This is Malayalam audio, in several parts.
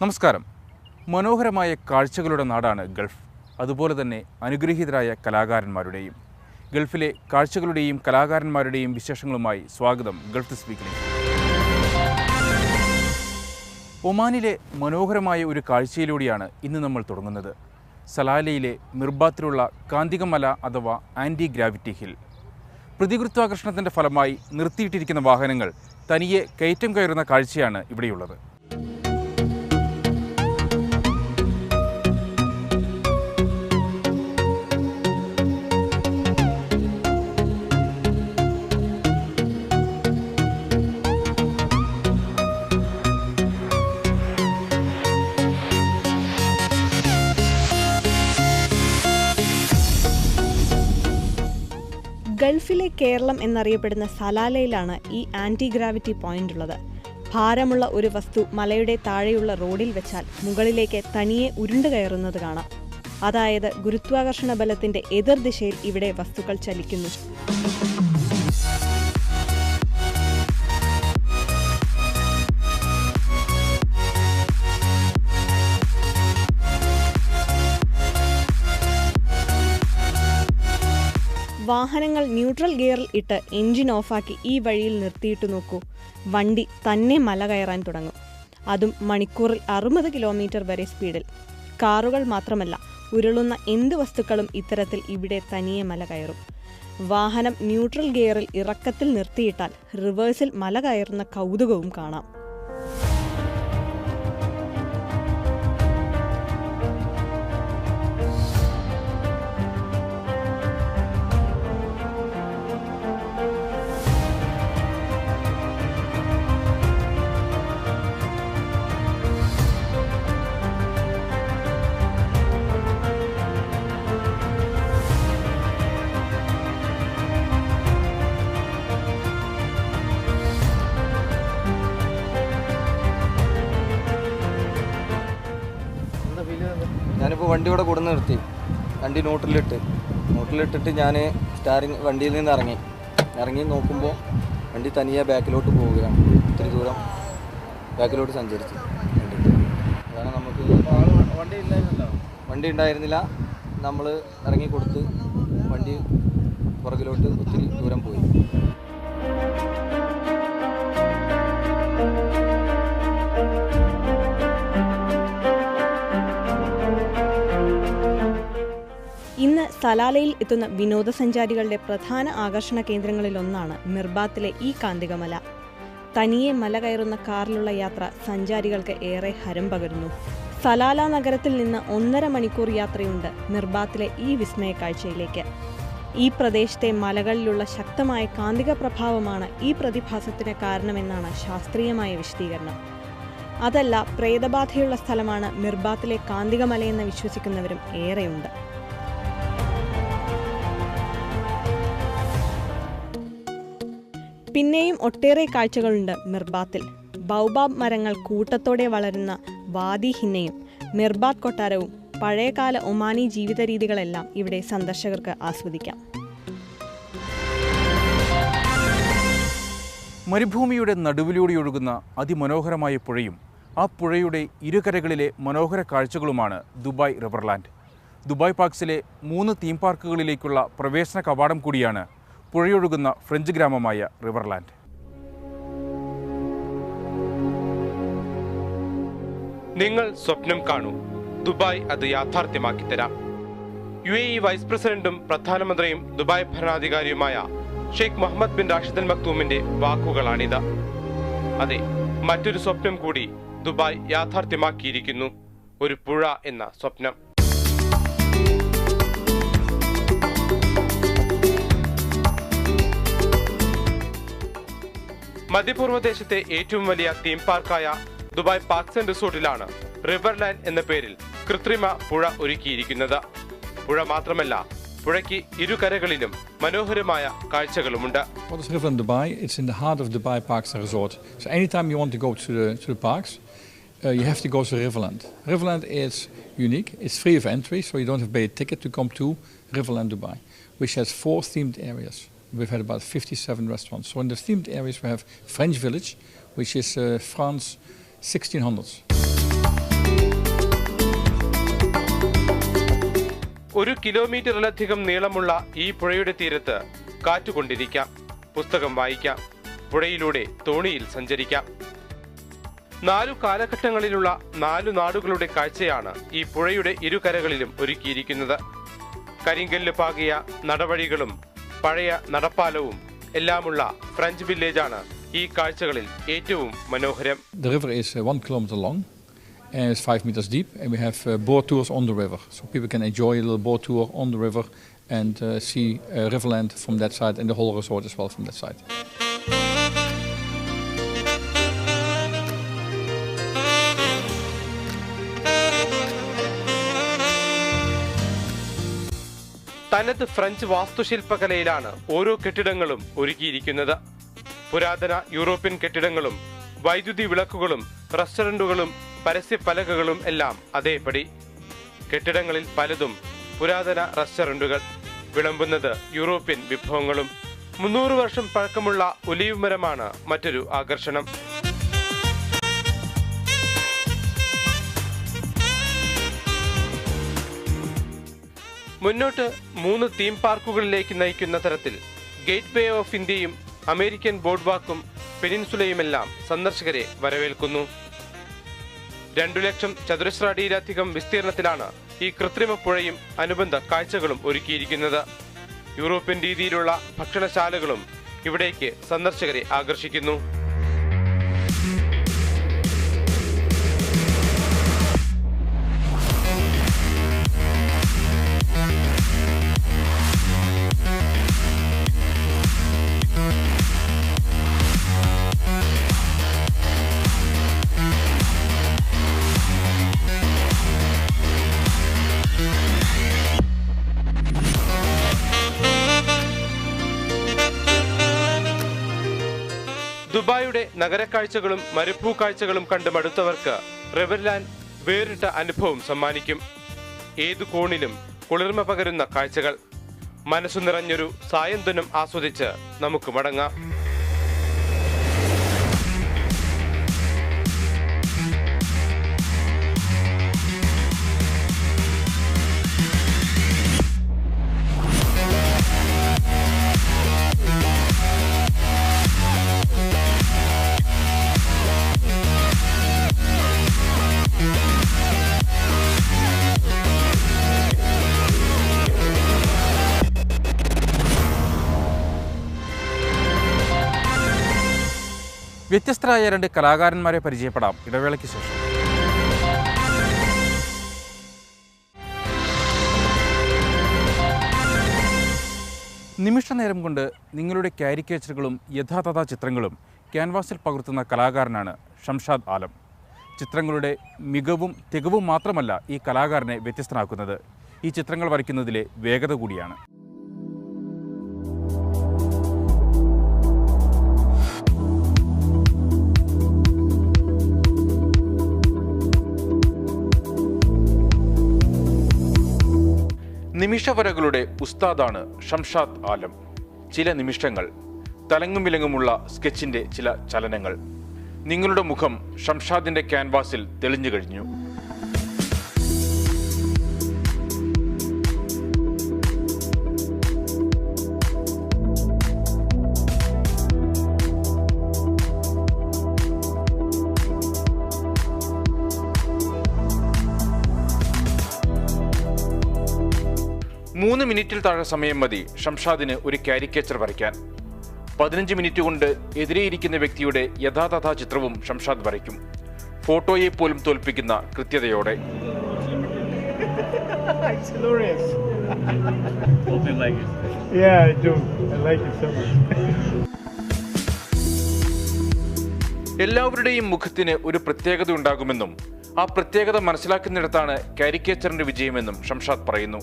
നമസ്കാരം. മനോഹരമായ കാഴ്ചകളുടെ നാടാണ് ഗൾഫ്. അതുപോലെ തന്നെ അനുഗ്രഹീതരായ കലാകാരന്മാരുടെയും ഗൾഫിലെ കാഴ്ചകളുടെയും കലാകാരന്മാരുടെയും വിശേഷങ്ങളുമായി സ്വാഗതം ഗൾഫ് സ്പീക്കിലേക്ക് ഒമാനിലെ മനോഹരമായ ഒരു കാഴ്ചയിലൂടെയാണ് ഇന്ന് നമ്മൾ തുടങ്ങുന്നത്. സലാലയിലെ മിർബാത്തിലുള്ള കാന്തികമല അഥവാ ആന്റി ഗ്രാവിറ്റി ഹിൽ. പ്രതികൃത്വാകർഷണത്തിന്റെ ഫലമായി നിർത്തിയിട്ടിരിക്കുന്ന വാഹനങ്ങൾ തനിയെ കയറ്റം കയറുന്ന കാഴ്ചയാണ് ഇവിടെയുള്ളത്. കേരളം എന്നറിയപ്പെടുന്ന സലാലയിലാണ് ഈ ആന്റി ഗ്രാവിറ്റി പോയിന്റ് ഉള്ളത്. ഭാരമുള്ള ഒരു വസ്തു മലയുടെ താഴെയുള്ള റോഡിൽ വെച്ചാൽ മുകളിലേക്ക് തനിയെ ഉരുണ്ടു കയറുന്നത് കാണാം. അതായത് ഗുരുത്വാകർഷണ ബലത്തിന്റെ എതിർദിശയിൽ ഇവിടെ വസ്തുക്കൾ ചലിക്കുന്നു. വാഹനങ്ങൾ ന്യൂട്രൽ ഗിയറിൽ ഇട്ട് എഞ്ചിൻ ഓഫാക്കി ഈ വഴിയിൽ നിർത്തിയിട്ട് നോക്കൂ. വണ്ടി തന്നെ മല കയറാൻ തുടങ്ങും. അതും മണിക്കൂറിൽ അറുപത് കിലോമീറ്റർ വരെ സ്പീഡിൽ. കാറുകൾ മാത്രമല്ല ഉരുളുന്ന എന്ത് വസ്തുക്കളും ഇത്തരത്തിൽ ഇവിടെ തനിയെ മല കയറും. വാഹനം ന്യൂട്രൽ ഗിയറിൽ ഇറക്കത്തിൽ നിർത്തിയിട്ടാൽ റിവേഴ്സിൽ മല കയറുന്ന കൗതുകവും കാണാം. വണ്ടി ഇവിടെ കൊടുന്ന് നിർത്തി. വണ്ടി നോട്ടിലിട്ട്. നോട്ടിലിട്ടിട്ട് ഞാൻ സ്റ്റാറിങ് വണ്ടിയിൽ നിന്ന് ഇറങ്ങി. ഇറങ്ങി നോക്കുമ്പോൾ വണ്ടി തനിയെ ബാക്കിലോട്ട് പോവുകയാണ്. ഒത്തിരി ദൂരം ബാക്കിലോട്ട് സഞ്ചരിച്ചു. അതാണ് നമുക്ക് വണ്ടി ഉണ്ടായിരുന്നില്ല. നമ്മൾ ഇറങ്ങി കൊടുത്ത് വണ്ടി പുറകിലോട്ട് ഒത്തിരി ദൂരം പോയി. സലാലയിൽ എത്തുന്ന വിനോദസഞ്ചാരികളുടെ പ്രധാന ആകർഷണ കേന്ദ്രങ്ങളിലൊന്നാണ് മിർബാത്തിലെ ഈ കാന്തികമല. തനിയെ മല കയറുന്ന കാറിലുള്ള യാത്ര സഞ്ചാരികൾക്ക് ഏറെ ഹരം പകരുന്നു. സലാല നഗരത്തിൽ നിന്ന് ഒന്നര മണിക്കൂർ യാത്രയുണ്ട് മിർബാത്തിലെ ഈ വിസ്മയ കാഴ്ചയിലേക്ക് ഈ പ്രദേശത്തെ മലകളിലുള്ള ശക്തമായ കാന്തിക പ്രഭാവമാണ് ഈ പ്രതിഭാസത്തിന് കാരണമെന്നാണ് ശാസ്ത്രീയമായ വിശദീകരണം. അതല്ല പ്രേതബാധയുള്ള സ്ഥലമാണ് മിർബാത്തിലെ കാന്തികമലയെന്ന് വിശ്വസിക്കുന്നവരും ഏറെയുണ്ട്. പിന്നെയും ഒട്ടേറെ കാഴ്ചകളുണ്ട് മിർബാത്തിൽ. ബൗബാബ് മരങ്ങൾ കൂട്ടത്തോടെ വളരുന്ന വാദി ഹിന്നയും മിർബാത്ത് കൊട്ടാരവും പഴയകാല ഒമാനി ജീവിത രീതികളെല്ലാം ഇവിടെ സന്ദർശകർക്ക് ആസ്വദിക്കാം. മരുഭൂമിയുടെ നടുവിലൂടെ ഒഴുകുന്ന അതിമനോഹരമായ പുഴയും ആ പുഴയുടെ ഇരുകരകളിലെ മനോഹര കാഴ്ചകളുമാണ് ദുബായ് റിവർലാൻഡ്. ദുബായ് പാർക്സിലെ മൂന്ന് തീം പാർക്കുകളിലേക്കുള്ള പ്രവേശന കവാടം കൂടിയാണ് പുഴയൊഴുകുന്ന ഫ്രഞ്ച് ഗ്രാമമായ റിവർലാൻഡ്. നിങ്ങൾ സ്വപ്നം കാണൂ. ദുബായ് അത് യാഥാർത്ഥ്യമാക്കി തരാം. യു എ ഇ വൈസ് പ്രസിഡന്റും പ്രധാനമന്ത്രിയും Dubai ഭരണാധികാരിയുമായ Sheikh Mohammed bin Rashid Al മക്തൂമിന്റെ വാക്കുകളാണിത്. അതെ മറ്റൊരു സ്വപ്നം കൂടി ദുബായ് യാഥാർത്ഥ്യമാക്കിയിരിക്കുന്നു. ഒരു പുഴ എന്ന സ്വപ്നം. മധ്യപൂർവ ദേശത്തെ ഏറ്റവും വലിയ തീം പാർക്കായ ദുബായ് പാർക്സ് ആൻഡ് റിസോർട്ടിലാണ് റിവർലാൻഡ് എന്ന പേരിൽ കൃത്രിമ പുഴ ഒരുക്കിയിരിക്കുന്നത് പുഴ മാത്രമല്ല പുഴയ്ക്ക് ഇരുകരകളിലും മനോഹരമായ കാഴ്ചകളുമുണ്ട് Riverland Dubai? It's in the heart of Dubai Parks and Resort. So anytime you want to go to the, to the parks, uh, you have to go to Riverland. Riverland is unique. It's free of entry, so you don't have to pay a ticket to come to Riverland Dubai, which has four themed areas. We've had about 57 restaurants. So in the themed areas, we have French Village, which is uh, France 1600s. ഒരു കിലോമീറ്ററിലധികം നീളമുള്ള ഈ പുഴയുടെ തീരത്ത് കാറ്റുകൊണ്ടിരിക്കാം പുസ്തകം വായിക്കാം പുഴയിലൂടെ തോണിയിൽ സഞ്ചരിക്കാം നാലു കാലഘട്ടങ്ങളിലുള്ള നാലു നാടുകളുടെ കാഴ്ചയാണ് ഈ പുഴയുടെ ഇരുകരകളിലും ഒരുക്കിയിരിക്കുന്നത് കരിങ്കല്ല് പാകിയ നടവഴികളും പഴയ നടപ്പാലവും എല്ലാമുള്ള ഫ്രഞ്ച് വില്ലേജാണ് ഈ കാഴ്ചകളിൽ ഏറ്റവും മനോഹരം The river is uh, one kilometer long and it's five meters deep, and we have uh, boat tours on the river, so people can enjoy a little boat tour on the river and uh, see uh, Riverland from that side and the whole resort as well from that side. തനത് ഫ്രഞ്ച് വാസ്തുശില്പകലയിലാണ് ഓരോ കെട്ടിടങ്ങളും ഒരുക്കിയിരിക്കുന്നത്. പുരാതന യൂറോപ്യൻ കെട്ടിടങ്ങളും വൈദ്യുതി വിളക്കുകളും റെസ്റ്റോറന്റുകളും പരസ്യപ്പലകകളും എല്ലാം അതേപടി. കെട്ടിടങ്ങളിൽ പലതും പുരാതന റെസ്റ്റോറന്റുകൾ വിളമ്പുന്നത് യൂറോപ്യൻ വിഭവങ്ങളും. മുന്നൂറ് വർഷം പഴക്കമുള്ള ഒലീവ് മരമാണ് മറ്റൊരു ആകർഷണം. മുന്നോട്ട് മൂന്ന് തീം പാർക്കുകളിലേക്ക് നയിക്കുന്ന തരത്തിൽ ഗേറ്റ് വേ ഓഫ് ഇന്ത്യയും അമേരിക്കൻ ബോർഡ് വാക്കും പെനിൻസുലയുമെല്ലാം സന്ദർശകരെ വരവേൽക്കുന്നു. രണ്ടു ലക്ഷം ചതുരശ്ര അടിയിലധികം വിസ്തീർണത്തിലാണ് ഈ കൃത്രിമ പുഴയും അനുബന്ധ കാഴ്ചകളും ഒരുക്കിയിരിക്കുന്നത്. യൂറോപ്യൻ രീതിയിലുള്ള ഭക്ഷണശാലകളും ഇവിടേക്ക് സന്ദർശകരെ ആകർഷിക്കുന്നു. നഗരക്കാഴ്ചകളും മരുഭൂ കാഴ്ചകളും കണ്ട് മടുത്തവർക്ക് റിവർലാൻഡ് വേറിട്ട അനുഭവം സമ്മാനിക്കും. ഏതു കോണിലും കുളിർമ പകരുന്ന കാഴ്ചകൾ. മനസ്സു നിറഞ്ഞൊരു സായന്തനം ആസ്വദിച്ച് നമുക്ക് മടങ്ങാം. വ്യത്യസ്തരായ രണ്ട് കലാകാരന്മാരെ പരിചയപ്പെടാം. ഇടവേളയ്ക്ക് ശേഷം. നിമിഷ നേരം കൊണ്ട് നിങ്ങളുടെ കാരിക്കേച്ചറുകളും യഥാതഥ ചിത്രങ്ങളും ക്യാൻവാസിൽ പകർത്തുന്ന കലാകാരനാണ് ഷംഷാദ് ആലം. ചിത്രങ്ങളുടെ മികവും തികവും മാത്രമല്ല ഈ കലാകാരനെ വ്യത്യസ്തനാക്കുന്നത്. ഈ ചിത്രങ്ങൾ വരയ്ക്കുന്നതിലെ വേഗത കൂടിയാണ്. നിമിഷവരകളുടെ ഉസ്താദാണ് ഷംഷാദ് ആലം. ചില നിമിഷങ്ങൾ തലങ്ങും വിലങ്ങുമുള്ള സ്കെച്ചിന്റെ ചില ചലനങ്ങൾ. നിങ്ങളുടെ മുഖം ഷംഷാദിന്റെ ക്യാൻവാസിൽ തെളിഞ്ഞു കഴിഞ്ഞു. മിനിറ്റിൽ താഴെ സമയം മതി. ഷംഷാദിന് ഒരു കാരിക്കേച്ചർ വരയ്ക്കാൻ. പതിനഞ്ച് മിനിറ്റ് കൊണ്ട് എതിരെയിരിക്കുന്ന വ്യക്തിയുടെ യഥാതഥാ ചിത്രവും ഷംഷാദ് വരയ്ക്കും. ഫോട്ടോയെ പോലും തോൽപ്പിക്കുന്ന കൃത്യതയോടെ. എല്ലാവരുടെയും മുഖത്തിന് ഒരു പ്രത്യേകത ഉണ്ടാകുമെന്നും ആ പ്രത്യേകത മനസ്സിലാക്കുന്നിടത്താണ് കാരിക്കേച്ചറിന്റെ വിജയമെന്നും ഷംഷാദ് പറയുന്നു.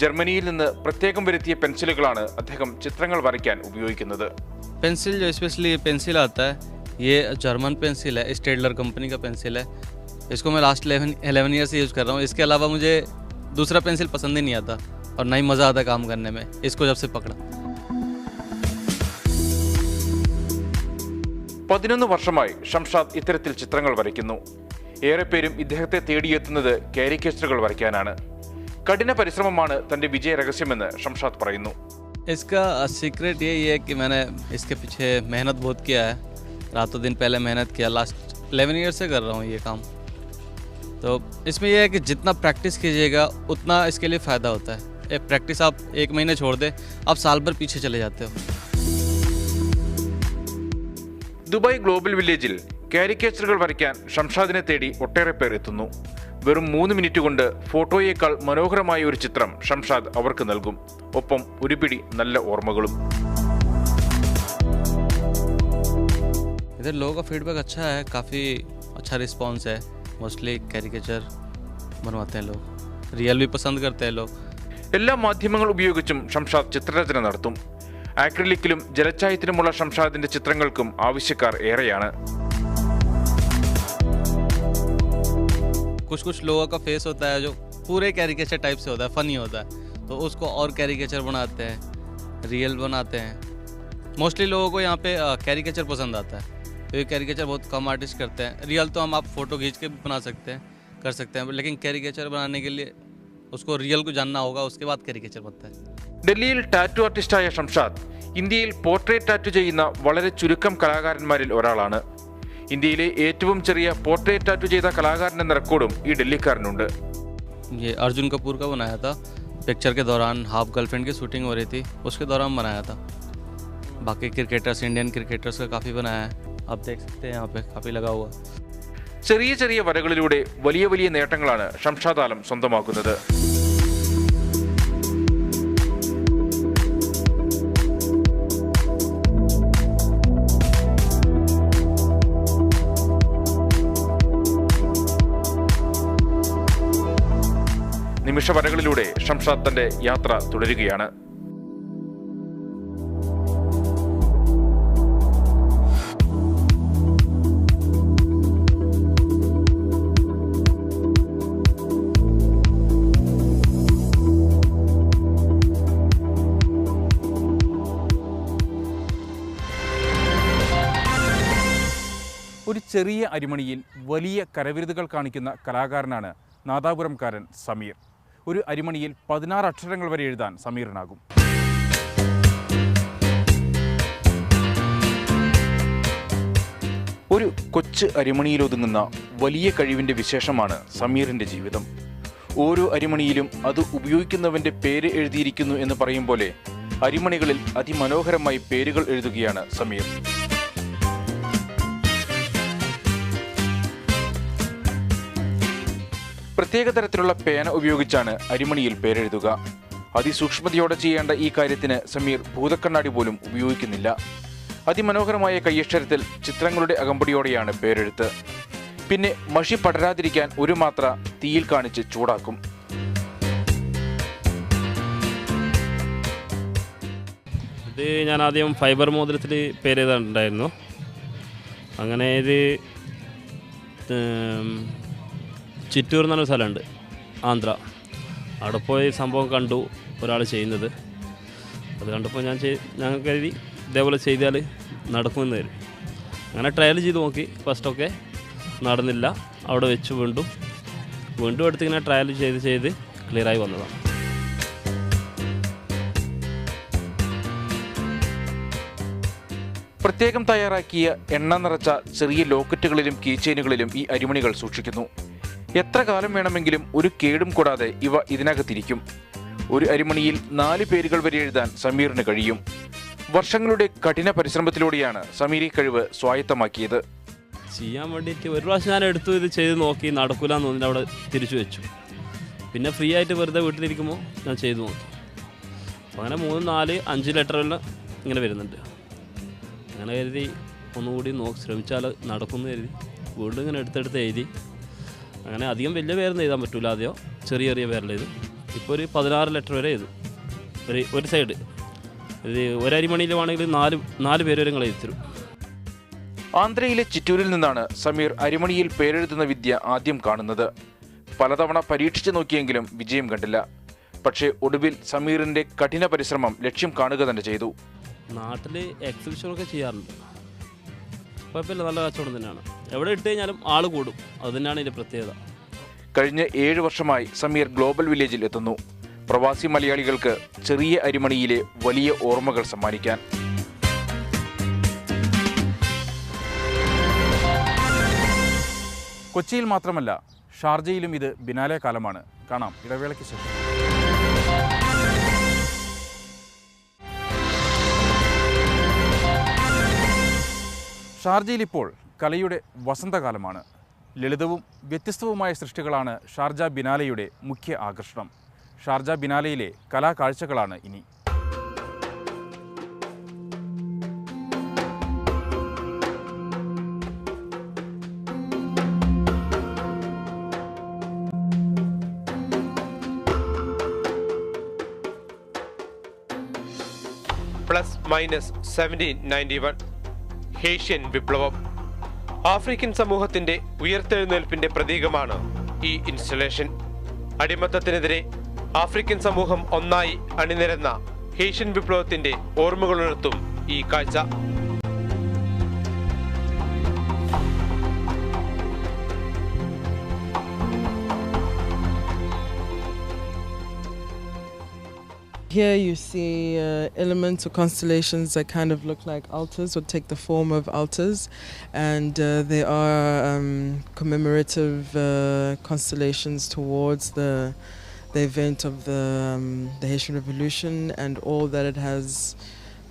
ജർമ്മനിയിൽ നിന്ന് പ്രത്യേകം വരുത്തിയ പെൻസിലുകളാണ് അദ്ദേഹം ചിത്രങ്ങൾ വരയ്ക്കാൻ ഉപയോഗിക്കുന്നത് पेंसिल जो स्पेशली पेंसिल आता है ये जर्मन पेंसिल है स्टेडलर कंपनी का पेंसिल है इसको मैं लास्ट एलेवन एलेवन ईयर से यूज़ कर रहा हूँ इसके अलावा मुझे दूसरा पेंसिल पसंद ही नहीं आता और ना ही मज़ा आता काम करने में इसको जब से पकड़ा പതിനൊന്ന് വർഷമായി ഷംഷാദ് ഇത്തരത്തിൽ ചിത്രങ്ങൾ വരയ്ക്കുന്നു ഏറെ പേരും ഇദ്ദേഹത്തെ തേടിയെത്തുന്നത് കാരിക്കേച്ചറുകൾ വരയ്ക്കാനാണ് കഠിന പരിശ്രമമാണ് തന്റെ വിജയ രഹസ്യമെന്ന് ഷംഷാദ് പറയുന്നു इसका सीक्रेट यही है कि मैंने इसके पीछे मेहनत बहुत किया है रातों दिन पहले मेहनत किया लास्ट 11 ईयर से कर रहा हूँ ये काम तो इसमें यह है कि जितना प्रैक्टिस कीजिएगा उतना इसके लिए फ़ायदा होता है एक प्रैक्टिस आप एक महीने छोड़ दें आप साल भर पीछे चले जाते हो ദുബായ് ഗ്ലോബൽ വില്ലേജിൽ കാരിക്കേച്ചറുകൾ വരയ്ക്കാൻ ഷംഷാദിനെ തേടി ഒട്ടേറെ പേർ എത്തുന്നു വെറും മൂന്ന് മിനിറ്റ് കൊണ്ട് ഫോട്ടോയേക്കാൾ മനോഹരമായ ഒരു ചിത്രം ഷംഷാദ് അവർക്ക് നൽകും ഒപ്പം ഒരു പിടി നല്ല ഓർമ്മകളും इधर लोगों का फीडबैक अच्छा है काफ़ी अच्छा रिस्पांस है मोस्टली कैरिकेचर बनवाते हैं लोग रियल भी पसंद करते हैं लोग എല്ലാ മാധ്യമങ്ങൾ ഉപയോഗിച്ചും ഷംഷാദ് ചിത്രരചന നടത്തും ആക്രിലിക്കിലും ജലച്ചായത്തിലുമുള്ള ഷംഷാദിന്റെ ചിത്രങ്ങൾക്കും ആവശ്യക്കാർ ഏറെയാണ് कुछ कुछ लोगों का फेस होता है जो पूरे कैरिकेचर टाइप से होता है फनी होता है तो उसको और कैरिकेचर बनाते हैं रियल बनाते हैं मोस्टली लोगों को यहाँ पे कैरिकेचर पसंद आता है तो ये कैरिकेचर बहुत कम आर्टिस्ट करते हैं रियल तो हम आप फोटो खींच के भी बना सकते हैं कर सकते हैं लेकिन कैरिकेचर बनाने के लिए उसको रियल को जानना होगा उसके बाद कैरिकेचर बनता है ഡൽഹിയിൽ ടാറ്റു ആർട്ടിസ്റ്റായ ഷംഷാദ് ഇന്ത്യയിൽ പോർട്രേറ്റ് ടാറ്റു ചെയ്യുന്ന വളരെ ചുരുക്കം കലാകാരന്മാരിൽ ഒരാളാണ് ഇന്ത്യയിലെ ഏറ്റവും ചെറിയ പോർട്രേറ്റ് ടാറ്റു ചെയ്ത കലാകാരൻ എന്ന റെക്കോർഡും ഈ ഡൽഹിക്കാരനുണ്ട് ये अर्जुन कपूर का बनाया था पिक्चर के दौरान हाफ गर्लफ्रेंड की शूटिंग हो रही थी उसके दौरान बनाया था बाकी क्रिकेटर्स इंडियन क्रिकेटर्स का काफ़ी बनाया है आप देख सकते हैं यहाँ पे काफ़ी लगा हुआ ചെറിയ ചെറിയ വരകളിലൂടെ വലിയ വലിയ നേട്ടങ്ങളാണ് ഷംഷാദ് ആലം സ്വന്തമാക്കുന്നത് നിമിഷ വരകളിലൂടെ ഷംഷാദ് തന്റെ യാത്ര തുടരുകയാണ്. ഒരു ചെറിയ അരിമണിയിൽ വലിയ കരവിരുതുകൾ കാണിക്കുന്ന കലാകാരനാണ് നാദാപുരംകാരൻ സമീർ. ഒരു അരിമണിയിൽ പതിനാറ് അക്ഷരങ്ങൾ വരെ എഴുതാൻ സമീറിനാകും. ഒരു കൊച്ച് അരിമണിയിൽ ഒതുങ്ങുന്ന വലിയ കഴിവിന്റെ വിശേഷമാണ് സമീറിന്റെ ജീവിതം. ഓരോ അരിമണിയിലും അത് ഉപയോഗിക്കുന്നവന്റെ പേര് എഴുതിയിരിക്കുന്നു എന്ന് പറയും പോലെ അരിമണികളിൽ അതിമനോഹരമായി പേരുകൾ എഴുതുകയാണ് സമീർ. പ്രത്യേക തരത്തിലുള്ള പേന ഉപയോഗിച്ചാണ് അരിമണിയിൽ പേരെഴുതുക. അതിസൂക്ഷ്മതയോടെ ചെയ്യേണ്ട ഈ കാര്യത്തിന് സമീർ ഭൂതക്കണ്ണാടി പോലും ഉപയോഗിക്കുന്നില്ല. അതിമനോഹരമായ കയ്യക്ഷരത്തിൽ ചിത്രങ്ങളുടെ അകമ്പടിയോടെയാണ് പേരെഴുത്ത്. പിന്നെ മഷി പടരാതിരിക്കാൻ ഒരു മാത്ര തീയിൽ കാണിച്ച് ചൂടാക്കും. ഇത് ഞാൻ ആദ്യം ഫൈബർ മോതിരത്തിൽ പേര് അങ്ങനെ ഇത് ചിറ്റൂർ എന്ന് പറഞ്ഞൊരു സ്ഥലമുണ്ട് ആന്ധ്ര. അവിടെ പോയി സംഭവം കണ്ടു ഒരാൾ ചെയ്യുന്നത്. അത് കണ്ടപ്പോൾ ഞാൻ ചെയ് ഞാൻ കരുതി ഇതേപോലെ ചെയ്താൽ നടക്കുമെന്ന് കരുതി. അങ്ങനെ ട്രയൽ ചെയ്ത് നോക്കി. ഫസ്റ്റൊക്കെ നടന്നില്ല. അവിടെ വെച്ച് വീണ്ടും വീണ്ടും എടുത്ത് ഇങ്ങനെ ട്രയൽ ചെയ്ത് ചെയ്ത് ക്ലിയറായി വന്നതാണ്. പ്രത്യേകം തയ്യാറാക്കിയ എണ്ണ നിറച്ച ചെറിയ ലോക്കറ്റുകളിലും കീച്ചെയിനുകളിലും ഈ അരിമണികൾ സൂക്ഷിക്കുന്നു. എത്ര കാലം വേണമെങ്കിലും ഒരു കേടും കൂടാതെ ഇവ ഇതിനകത്തിരിക്കും. ഒരു അരിമണിയിൽ നാല് പേരുകൾ വരെ എഴുതാൻ സമീറിന് കഴിയും. വർഷങ്ങളുടെ കഠിന പരിശ്രമത്തിലൂടെയാണ് സമീർ ഈ കഴിവ് സ്വായത്തമാക്കിയത്. ചെയ്യാൻ വേണ്ടിയിട്ട് ഒരു പ്രാവശ്യം ഞാൻ എടുത്തു ഇത് ചെയ്ത് നോക്കി നടക്കൂല എന്ന് അവിടെ തിരിച്ചു വെച്ചു. പിന്നെ ഫ്രീ ആയിട്ട് വെറുതെ വീട്ടിലിരിക്കുമ്പോൾ ഞാൻ ചെയ്തു നോക്കി. അങ്ങനെ മൂന്ന് നാല് അഞ്ച് ലെറ്ററെല്ലാം ഇങ്ങനെ വരുന്നുണ്ട്. അങ്ങനെ കരുതി ഒന്നുകൂടി നോക്കി ശ്രമിച്ചാൽ നടക്കുമെന്ന് കരുതി വീണ്ടും ഇങ്ങനെ എടുത്തെടുത്ത് എഴുതി. അങ്ങനെ അധികം വലിയ പേരൊന്നും എഴുതാൻ പറ്റില്ല ആദ്യം. ചെറിയ ചെറിയ പേരിൽ എഴുതും ഇപ്പോൾ ഒരു പതിനാറ് ലെറ്റർ വരെ എഴുതും. ഒരു ഒരു സൈഡ് ഇത് ഒരരിമണിയിൽ വേണമെങ്കിൽ നാല് നാല് പേര് വരെ നിങ്ങൾ എഴുതി തരും ആന്ധ്രയിലെ ചിറ്റൂരിൽ നിന്നാണ് സമീർ അരിമണിയിൽ പേരെഴുതുന്ന വിദ്യ ആദ്യം കാണുന്നത്. പലതവണ പരീക്ഷിച്ചു നോക്കിയെങ്കിലും വിജയം കണ്ടില്ല. പക്ഷേ ഒടുവിൽ സമീറിന്റെ കഠിന പരിശ്രമം ലക്ഷ്യം കാണുക തന്നെ ചെയ്തു. നാട്ടിൽ എക്സിബിഷനൊക്കെ ചെയ്യാറുണ്ട്. കുഴപ്പമില്ല നല്ല കച്ചവടം തന്നെയാണ്. എവിടെ ഇട്ട് കഴിഞ്ഞാലും ആൾ കൂടും. അത് തന്നെയാണ് ഇതിന്റെ പ്രത്യേകത. കഴിഞ്ഞ ഏഴ് വർഷമായി സമീർ ഗ്ലോബൽ വില്ലേജിൽ എത്തുന്നു. പ്രവാസി മലയാളികൾക്ക് ചെറിയ അരിമണിയിലെ വലിയ ഓർമ്മകൾ സമ്മാനിക്കാൻ. കൊച്ചിയിൽ മാത്രമല്ല ഷാർജയിലും ഇത് ബിനാലെ കാലമാണ്. കാണാം ഇടവേളയ്ക്ക് ശേഷം. ഷാർജയിൽ ഇപ്പോൾ കലയുടെ വസന്തകാലമാണ്. ലളിതവും വ്യത്യസ്തവുമായ സൃഷ്ടികളാണ് ഷാർജ ബിനാലയുടെ മുഖ്യ ആകർഷണം. ഷാർജ ബിനാലയിലെ കലാകാഴ്ചകളാണ് ഇനി. Plus minus seventeen ninety one Haitian വിപ്ലവം. ആഫ്രിക്കൻ സമൂഹത്തിന്റെ ഉയർത്തെഴുന്നേൽപ്പിന്റെ പ്രതീകമാണ് ഈ ഇൻസ്റ്റലേഷൻ അടിമത്തത്തിനെതിരെ ആഫ്രിക്കൻ സമൂഹം ഒന്നായി അണിനിരന്ന ഹേഷ്യൻ വിപ്ലവത്തിന്റെ ഓർമ്മകളുണർത്തും ഈ കാഴ്ച. Here you see uh, elements or constellations that kind of look like altars or take the form of altars, and uh, they are um, commemorative uh, constellations towards the the event of the um, the Haitian Revolution and all that it has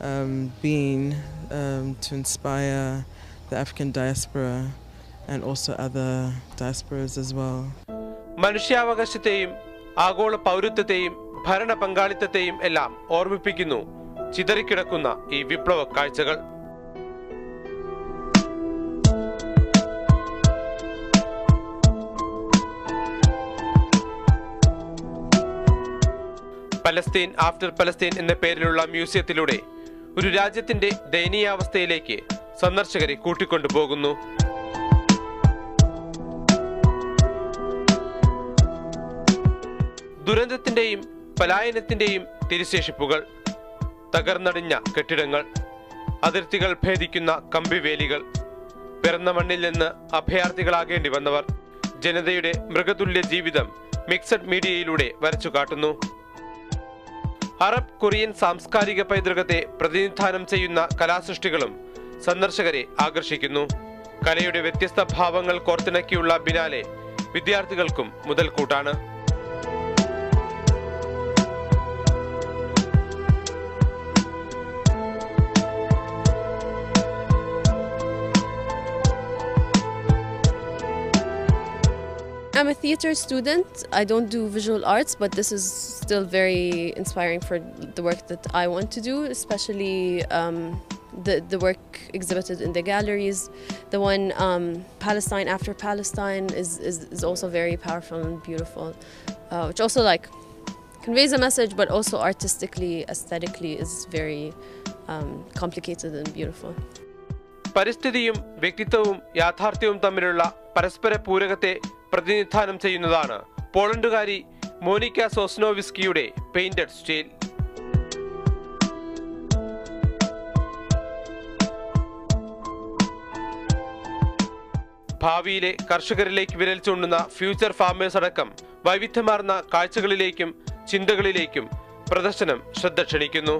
um, been um, to inspire the African diaspora and also other diasporas as well. മനുഷ്യാവകാശത്തെയും ആഗോള പൗരത്വത്തെയും ഭരണ പങ്കാളിത്തത്തെയും എല്ലാം ഓർമ്മിപ്പിക്കുന്നു. ചിതറിക്കിടക്കുന്ന ഈ വിപ്ലവ കാഴ്ചകൾ. പലസ്തീൻ ആഫ്റ്റർ പലസ്തീൻ എന്ന പേരിലുള്ള മ്യൂസിയത്തിലൂടെ ഒരു രാജ്യത്തിന്റെ ദയനീയാവസ്ഥയിലേക്ക് സന്ദർശകരെ കൂട്ടിക്കൊണ്ടുപോകുന്നു ദുരന്തത്തിന്റെയും പലായനത്തിന്റെയും തിരുശേഷിപ്പുകൾ തകർന്നടിഞ്ഞ കെട്ടിടങ്ങൾ അതിർത്തികൾ ഭേദിക്കുന്ന കമ്പിവേലികൾ പിറന്ന മണ്ണിൽ നിന്ന് അഭയാർത്ഥികളാകേണ്ടി വന്നവർ ജനതയുടെ മൃഗതുല്യ ജീവിതം മിക്സഡ് മീഡിയയിലൂടെ വരച്ചു കാട്ടുന്നു. അറബ് കൊറിയൻ സാംസ്കാരിക പൈതൃകത്തെ പ്രതിനിധാനം ചെയ്യുന്ന കലാസൃഷ്ടികളും സന്ദർശകരെ ആകർഷിക്കുന്നു. കലയുടെ വ്യത്യസ്ത ഭാവങ്ങൾ കോർത്തിണക്കിയുള്ള ബിനാലെ വിദ്യാർത്ഥികൾക്കും മുതൽക്കൂട്ടാണ്. I'm a theatre student. I don't do visual arts, but this is still very inspiring for the work that I want to do, especially um, the, the work exhibited in the galleries. The one um, Palestine after Palestine is, is, is also very powerful and beautiful, uh, which also like conveys a message, but also artistically, aesthetically is very um, complicated and beautiful. പരിസ്ഥിതിയും വ്യക്തിത്വവും യാഥാർത്ഥ്യവും തമ്മിലുള്ള പരസ്പര പൂരകത്തെ പ്രതിനിധാനം ചെയ്യുന്നതാണ്. പോളണ്ടുകാരി മോനിക്ക സോസ്നോവിസ്കിയുടെ പെയിന്റഡ് സ്റ്റൈൽ. ഭാവിയിലെ കർഷകരിലേക്ക് വിരൽ ചൂണ്ടുന്ന ഫ്യൂച്ചർ ഫാമേഴ്സ് അടക്കം വൈവിധ്യമാർന്ന കാഴ്ചകളിലേക്കും ചിന്തകളിലേക്കും പ്രദർശനം ശ്രദ്ധ ക്ഷണിക്കുന്നു.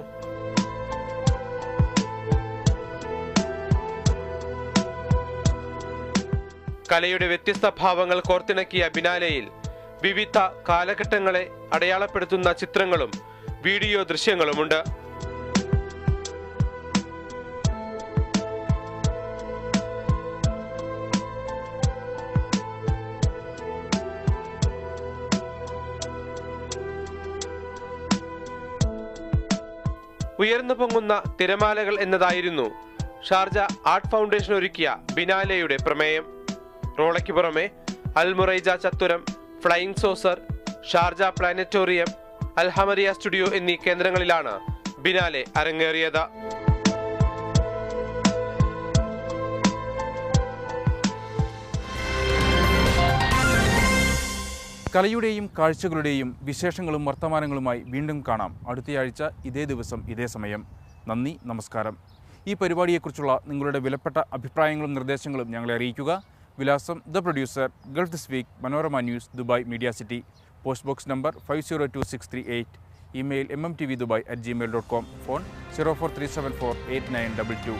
കലയുടെ വ്യത്യസ്ത ഭാവങ്ങൾ കോർത്തിണക്കിയ ബിനാലയിൽ വിവിധ കാലഘട്ടങ്ങളെ അടയാളപ്പെടുത്തുന്ന ചിത്രങ്ങളും വീഡിയോ ദൃശ്യങ്ങളുമുണ്ട്. ഉയർന്നു പൊങ്ങുന്ന തിരമാലകൾ എന്നതായിരുന്നു ഷാർജ ആർട്ട് ഫൗണ്ടേഷൻ ഒരുക്കിയ ബിനാലയുടെ പ്രമേയം. റോളയ്ക്ക് പുറമെ Al Mureijah ചത്തുരം flying saucer Sharjah planetarium Al Hamriyah studio എന്നീ കേന്ദ്രങ്ങളിലാണ് ബിനാലെ അരങ്ങേറിയത്. കലയുടെയും കാഴ്ചകളുടെയും വിശേഷങ്ങളും വർത്തമാനങ്ങളുമായി വീണ്ടും കാണാം. അടുത്തയാഴ്ച ഇതേ ദിവസം ഇതേ സമയം. നന്ദി നമസ്കാരം. ഈ പരിപാടിയെക്കുറിച്ചുള്ള നിങ്ങളുടെ വിലപ്പെട്ട അഭിപ്രായങ്ങളും നിർദ്ദേശങ്ങളും ഞങ്ങളെ അറിയിക്കുക. വിലാസം the producer Gulf this week Manorama news Dubai media city. Post box number five zero two six three eight. Email M M T V Dubai at Gmail dot com phone zero four three seven four eight nine double two.